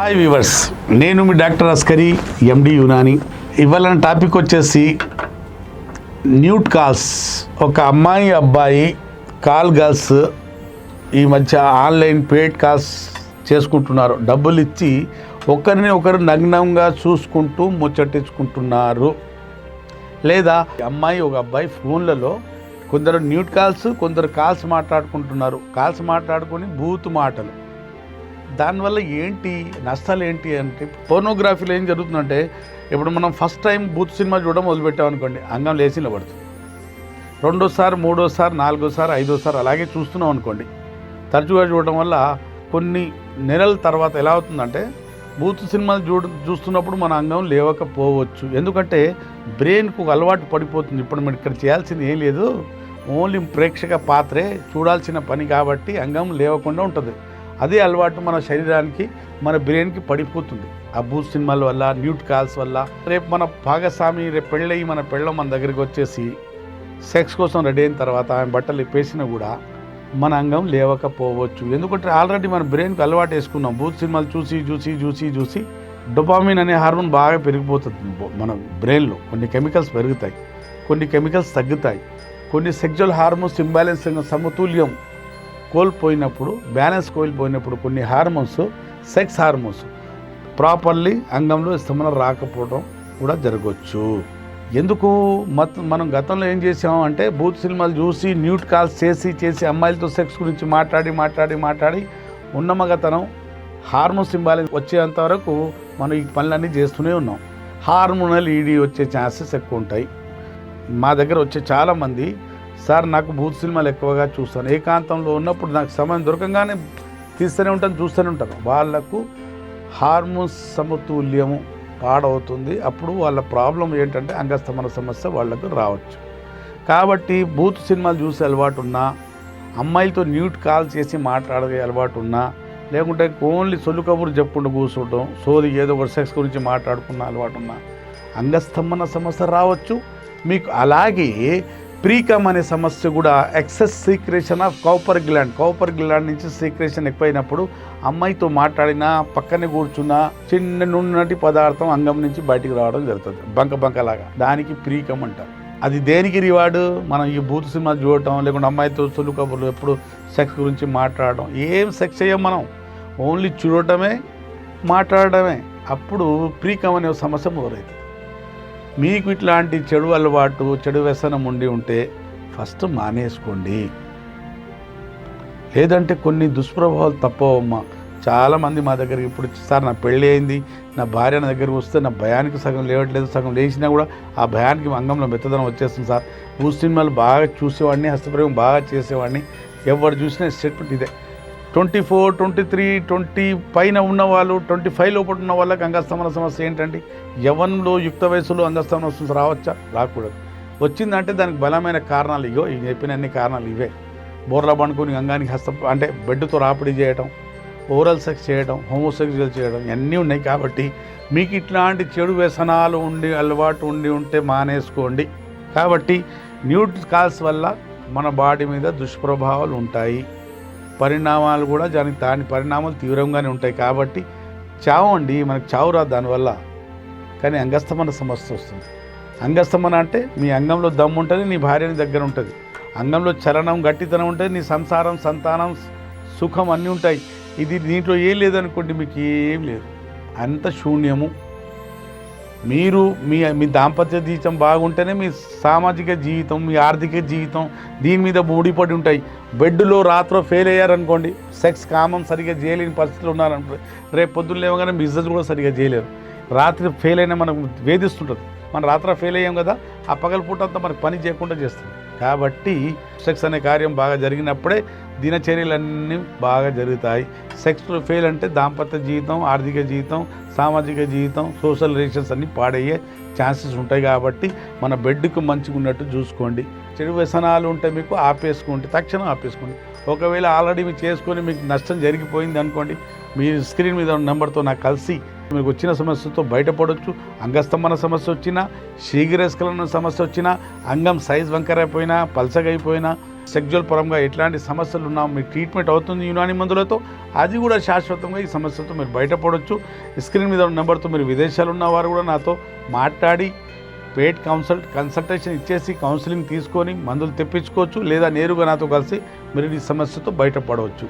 Hi viewers నేను మీ doctor Askari ఎండి యునాని. ఇవాళ topic వచ్చేసి న్యూట్ కాల్స్. ఒక అమ్మాయి అబ్బాయి కాల్ గర్ల్స్ ఈ మధ్య ఆన్లైన్ పేడ్ కాల్స్ చేసుకుంటున్నారు. డబ్బులు ఇచ్చి ఒకరిని ఒకరు నగ్నంగా చూసుకుంటూ ముచ్చటించుకుంటున్నారు. లేదా అమ్మాయి ఒక అబ్బాయి ఫోన్లలో కొందరు న్యూట్ కాల్స్ కొందరు కాల్స్ మాట్లాడుకుంటున్నారు. కాల్స్ మాట్లాడుకొని బూత్ మాటలు. దానివల్ల ఏంటి? నష్టాలు ఏంటి అంటే పోర్నోగ్రఫీలో ఏం జరుగుతుందంటే ఇప్పుడు మనం ఫస్ట్ టైం బూత్ సినిమా చూడడం మొదలుపెట్టాం అనుకోండి అంగం లేచి నిలబడుతుంది. రెండోసారి మూడోసారి నాలుగోసారి ఐదోసారి అలాగే చూస్తున్నాం అనుకోండి తరచుగా చూడడం వల్ల కొన్ని నెలల తర్వాత ఎలా అవుతుందంటే బూత్ సినిమాలు చూడ చూస్తున్నప్పుడు మన అంగం లేవకపోవచ్చు. ఎందుకంటే బ్రెయిన్కు అలవాటు పడిపోతుంది. ఇప్పుడు మనం ఇక్కడ చేయాల్సింది ఏం లేదు ఓన్లీ ప్రేక్షక పాత్రే చూడాల్సిన పని కాబట్టి అంగం లేవకుండా ఉంటుంది. అదే అలవాటు మన శరీరానికి మన బ్రెయిన్కి పడిపోతుంది. ఆ బూత్ సినిమాల వల్ల న్యూట్ కాల్స్ వల్ల. రేపు మన భాగస్వామి రేపు పెళ్ళయి మన పెళ్ళం మన దగ్గరికి వచ్చేసి సెక్స్ కోసం రెడీ అయిన తర్వాత ఆమె బట్టలు ఇప్పేసినా కూడా మన అంగం లేవకపోవచ్చు. ఎందుకంటే ఆల్రెడీ మన బ్రెయిన్కి అలవాటు వేసుకున్నాం. బూత్ సినిమాలు చూసి చూసి చూసి చూసి డొపామిన్ అనే హార్మోన్ బాగా పెరిగిపోతుంది మన బ్రెయిన్లో. కొన్ని కెమికల్స్ పెరుగుతాయి. కొన్ని కెమికల్స్ తగ్గుతాయి. కొన్ని సెక్చువల్ హార్మోన్స్ ఇంబ్యాలెన్స్ సమతుల్యం కోల్పోయినప్పుడు బ్యాలెన్స్ కోల్పోయినప్పుడు కొన్ని హార్మోన్స్ సెక్స్ హార్మోన్స్ ప్రాపర్లీ అంగంలో స్థమనం రాకపోవడం కూడా జరగవచ్చు ఎందుకు? మత్ మనం గతంలో ఏం చేసాము అంటే బూత్ సినిమాలు చూసి న్యూట్ కాల్స్ చేసి చేసి అమ్మాయిలతో సెక్స్ గురించి మాట్లాడి మాట్లాడి మాట్లాడి ఉన్నమగతనం హార్మోన్స్ ఇంబాలెన్స్ వచ్చేంత వరకు మనం ఈ పనులన్నీ చేస్తూనే ఉన్నాం. హార్మోనల్ ఈడీ వచ్చే ఛాన్సెస్ ఎక్కువ ఉంటాయి మా దగ్గర వచ్చే చాలామంది సార్ నాకు భూత్ సినిమాలు ఎక్కువగా చూస్తాను. ఏకాంతంలో ఉన్నప్పుడు నాకు సమయం దొరకంగానే తీస్తూనే ఉంటాను చూస్తూనే ఉంటాను. వాళ్ళకు హార్మోన్స్ సమతుల్యము పాడవుతుంది. అప్పుడు వాళ్ళ ప్రాబ్లం ఏంటంటే అంగస్తమన సమస్య వాళ్ళకు రావచ్చు. కాబట్టి బూత్ సినిమాలు చూసే అలవాటు ఉన్నా అమ్మాయిలతో న్యూట్ కాల్ చేసి మాట్లాడే అలవాటు ఉన్నా లేకుంటే ఓన్లీ సొల్లు కబుర్లు చెప్పుకుంటూ కూర్చోవడం సోది ఏదో ఒక సెక్స్ గురించి మాట్లాడుకున్న అలవాటు ఉన్నా అంగస్తంభన సమస్య రావచ్చు. మీకు అలాగే ప్రీకమ్ అనే సమస్య కూడా excess secretion of Cowper gland Cowper gland నుంచి సీక్రేషన్ ఎక్కువైనప్పుడు అమ్మాయితో మాట్లాడినా పక్కనే కూర్చున్నా చిన్న నున్నటి పదార్థం అంగం నుంచి బయటికి రావడం జరుగుతుంది. బంక బంకలాగా. దానికి ప్రీకమ్ అంటారు అది దేనికి రివార్డు? మనం ఈ భూత సినిమా చూడటం లేకుంటే అమ్మాయితో సొల్లు కబుర్లు ఎప్పుడు సెక్స్ గురించి మాట్లాడడం. ఏం సెక్స్ చేయం మనం? ఓన్లీ చూడటమే మాట్లాడటమే. అప్పుడు ప్రీకమ్ అనే సమస్య మొదలవుతుంది మీకు ఇట్లాంటి చెడు అలవాటు చెడు వ్యసనం ఉండి ఉంటే ఫస్ట్ మానేసుకోండి. లేదంటే కొన్ని దుష్ప్రభావాలు తప్పవమ్మా. చాలామంది మా దగ్గరికి ఇప్పుడు సార్ నా పెళ్ళి అయింది నా భార్య నా దగ్గరికి వస్తే నా భయానికి సగం లేవట్లేదు సగం లేచినా కూడా ఆ భయానికి అంగంలో మెత్తదనం వచ్చేస్తుంది సార్. ఊ సినిమాలు బాగా చూసేవాడిని హస్తప్రయోగం బాగా చేసేవాడిని. ఎవరు చూసినా స్టేట్మెంట్ ఇదే. Twenty four twenty three twenty పైన ఉన్న వాళ్ళు ట్వంటీ ఫైవ్ లోపల ఉన్న వాళ్ళకి అంగస్తమన సమస్య ఏంటంటే యవన్లో యుక్త వయసులో అంగస్తమన సమస్య రావచ్చా? రాకూడదు. వచ్చిందంటే దానికి బలమైన కారణాలు ఇగో ఇవి చెప్పిన అన్ని కారణాలు ఇవే. బోర్లా పండుకొని అంగానికి హస్త అంటే బెడ్తో రాపిడి చేయడం ఓరల్ సెక్స్ చేయడం హోమోసెక్సువల్ చేయడం ఇవన్నీ ఉన్నాయి కాబట్టి మీకు ఇట్లాంటి చెడు వ్యసనాలు ఉండి అలవాటు ఉండి ఉంటే మానేసుకోండి. కాబట్టి న్యూట్ కాల్స్ వల్ల మన బాడీ మీద దుష్ప్రభావాలు ఉంటాయి. పరిణామాలు కూడా దాని దాని పరిణామాలు తీవ్రంగానే ఉంటాయి కాబట్టి చావండి మనకు చావు రాదు దానివల్ల. కానీ అంగస్తమన సమస్య వస్తుంది. అంగస్తమన అంటే మీ అంగంలో దమ్ము ఉంటుంది నీ భార్యని దగ్గర ఉంటుంది. అంగంలో చలనం గట్టితనం ఉంటుంది నీ సంసారం సంతానం సుఖం అన్నీ ఉంటాయి. ఇది దీంట్లో ఏం లేదనుకోండి మీకు ఏం లేదు. అంత శూన్యము మీరు మీ మీ దాంపత్య జీవితం బాగుంటేనే మీ సామాజిక జీవితం మీ ఆర్థిక జీవితం దీని మీద ముడిపడి ఉంటాయి. బెడ్లో రాత్రో ఫెయిల్ అయ్యారనుకోండి సెక్స్ కామం సరిగ్గా చేయలేని పరిస్థితులు ఉన్నారనుకో రేపు పొద్దున్న లేవగానే బిజినెస్ కూడా సరిగ్గా చేయలేరు. రాత్రి ఫెయిల్ అయినా మనకు వేధిస్తుంటుంది. మనం రాత్రి ఫెయిల్ అయ్యాం కదా ఆ పగలపూట అంతా మనకు పని చేయకుండా చేస్తుంది. కాబట్టి సెక్స్ అనే కార్యం బాగా జరిగినప్పుడే దినచర్యలన్నీ బాగా జరుగుతాయి. సెక్స్లో ఫెయిల్ అంటే దాంపత్య జీవితం ఆర్థిక జీవితం సామాజిక జీవితం సోషల్ రిలేషన్స్ అన్నీ పాడయ్యే ఛాన్సెస్ ఉంటాయి కాబట్టి మన బెడ్కు మంచిగా ఉన్నట్టు చూసుకోండి. చెడు వ్యసనాలు ఉంటే మీకు ఆపేసుకోండి తక్షణం ఆపేసుకోండి. ఒకవేళ ఆల్రెడీ మీరు చేసుకొని మీకు నష్టం జరిగిపోయింది అనుకోండి మీ స్క్రీన్ మీద ఉన్న నెంబర్తో నాకు కలిసి మీకు వచ్చిన సమస్యతో బయటపడవచ్చు అంగస్తంభన సమస్య వచ్చినా శీఘ్రస్కలన సమస్య వచ్చినా అంగం సైజ్ వంకరైపోయినా పల్సగైపోయినా సెక్జువల్ పరంగా ఎట్లాంటి సమస్యలు ఉన్నా మీ ట్రీట్మెంట్ అవుతుంది యునాని మందులతో అది కూడా శాశ్వతంగా ఈ సమస్యతో మీరు బయటపడవచ్చు స్క్రీన్ మీద ఉన్న నెంబర్తో మీరు విదేశాలు ఉన్నవారు కూడా నాతో మాట్లాడి పేడ్ కన్సల్ట్ కన్సల్టేషన్ ఇచ్చేసి కౌన్సిలింగ్ తీసుకొని మందులు తెప్పించుకోవచ్చు లేదా నేరుగా నాతో కలిసి మీరు ఈ సమస్యతో బయటపడవచ్చు.